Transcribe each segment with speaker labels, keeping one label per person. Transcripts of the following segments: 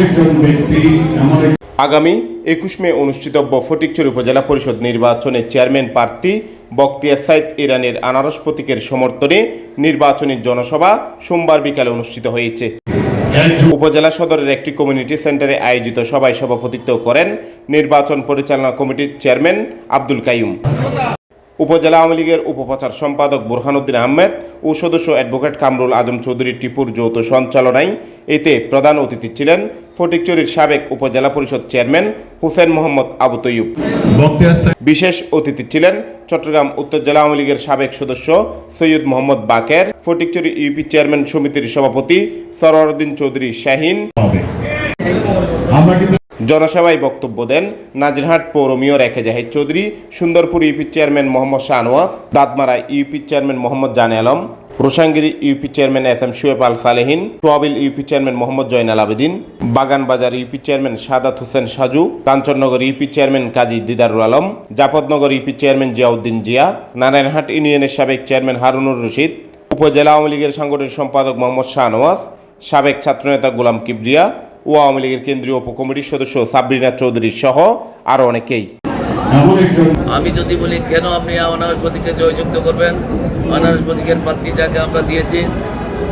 Speaker 1: একজন ব্যক্তি এমন
Speaker 2: আগামী একুশ মে অনুষ্ঠিতব্য ফটিকচুর উপজেলা পরিষদ নির্বাচনে চেয়ারম্যান প্রার্থী বক্তিয়ার সাইদ ইরানের আনারস প্রতীকের সমর্থনে নির্বাচনী জনসভা সোমবার বিকালে অনুষ্ঠিত হয়েছে। উপজেলা সদরের একটি কমিউনিটি সেন্টারে আয়োজিত সভায় সভাপতিত্ব করেন নির্বাচন পরিচালনা কমিটির চেয়ারম্যান আব্দুল কাইম উপজেলা আওয়ামী লীগের উপপ্রচার সম্পাদক বুরহানুদ্দিন আহমেদ ও সদস্য অ্যাডভোকেট কামরুল আজম চৌধুরী টিপুর যৌথ সঞ্চালনায় এতে প্রধান অতিথি ছিলেন ফটিকচুরির সাবেক উপজেলা পরিষদ চেয়ারম্যান হুসেন মোহাম্মদ আবু তৈয়ুব। বিশেষ অতিথি ছিলেন চট্টগ্রাম উত্তর জেলা আওয়ামী লীগের সাবেক সদস্য সৈয়দ মোহাম্মদ বাকের ফটিকচুরি ইউপি চেয়ারম্যান সমিতির সভাপতি সরওয়ারউদ্দিন চৌধুরী শাহিন।
Speaker 1: আমরা কিন্তু
Speaker 2: জনসভায় বক্তব্য দেন নাজিরহাট পৌর mayor A K Zahid Chowdhury, Sundarpur UP chairman Mohammad Shahnawaz Dantmara UP chairman Mohammad Jane Alam Roshangiri UP chairman S M Shoaib Al Salehin Toabil UP chairman Mohammad Joynal Abedin, Baganbazar UP chairman Sadat Hossain Saju, Kanchannagar UP chairman Kazi Didarul Alam Jafarnagar UP chairman Ziauddin Zia, Narayanhat ইউনিয়নের সাবেক chairman Harunur Rashid, উপজেলা আওয়ামী লীগের সাংগঠনিক সম্পাদক মোহাম্মদ শাহনওয়াজ সাবেক ছাত্রনেতা গোলাম কিবরিয়া ও আওয়ামী লীগের কেন্দ্রীয় উপকমিটির সদস্য সাবরিনা চৌধুরী সহ আরও অনেকেই।
Speaker 3: আমি যদি বলি, কেন আপনি অনারস প্রতীকে জয়যুক্ত করবেন? অনারসপতিকের প্রার্থী যাকে আমরা দিয়েছি,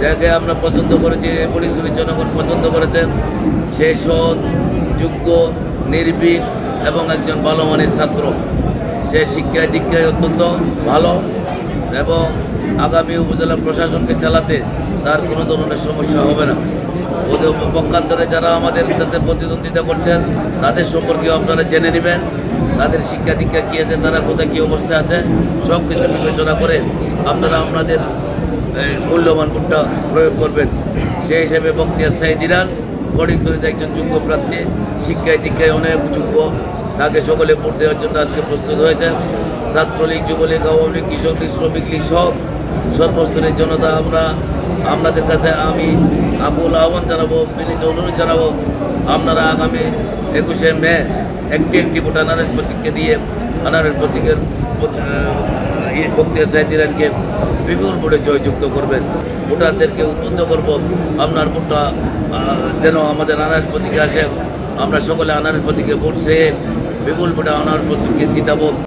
Speaker 3: যাকে আমরা পছন্দ করেছি পরিশুরির জনগণ পছন্দ করেছেন সে সৎ, যোগ্য, নির্ভীক এবং একজন ভালো মানের ছাত্র। সে শিক্ষায় দীক্ষায় অত্যন্ত ভালো এবং আগামী উপজেলা প্রশাসনকে চালাতে তার কোনো ধরনের সমস্যা হবে না। ওদের পক্ষান্তরে যারা আমাদের সাথে প্রতিদ্বন্দ্বিতা করছেন, তাদের সম্পর্কেও আপনারা জেনে নেবেন। তাদের শিক্ষা দীক্ষা কী আছে, তারা কোথায় কী অবস্থায় আছে সব কিছু বিবেচনা করে আপনারা আপনাদের মূল্যবান ভোটটা প্রয়োগ করবেন। সেই হিসেবে বক্তিয়ার সাইদ ইরান ফটিকছড়িতে একজন যোগ্য প্রার্থী, শিক্ষায় দীক্ষায় অনেক যোগ্য। তাকে সকলে ভোট দেওয়ার জন্য আজকে প্রস্তুত হয়েছেন ছাত্রলীগ, যুবলীগ, আওয়ামী লীগ, কৃষক লীগ, শ্রমিক লীগ সব সর্বস্তরের জনতা, আমরা আপনাদের কাছে আমি আকুল আহ্বান জানাব বিনীত অনুরোধ জানাব, আপনারা আগামী একুশে মে একটি একটি ভোট আনারের প্রতীককে দিয়ে আনারের প্রতীকের বক্তিয়ার সাহেদ ইরানকে বিপুল ভোটে জয়যুক্ত করবেন। ভোটারদেরকে উদ্বুদ্ধ করব, আপনার ভোটটা যেন আমাদের আনারের প্রতীকে আসে। আমরা সকলে আনারের প্রতীকে ভোট চেয়ে বিপুল ভোটে আনার প্রতীককে জিতাবো।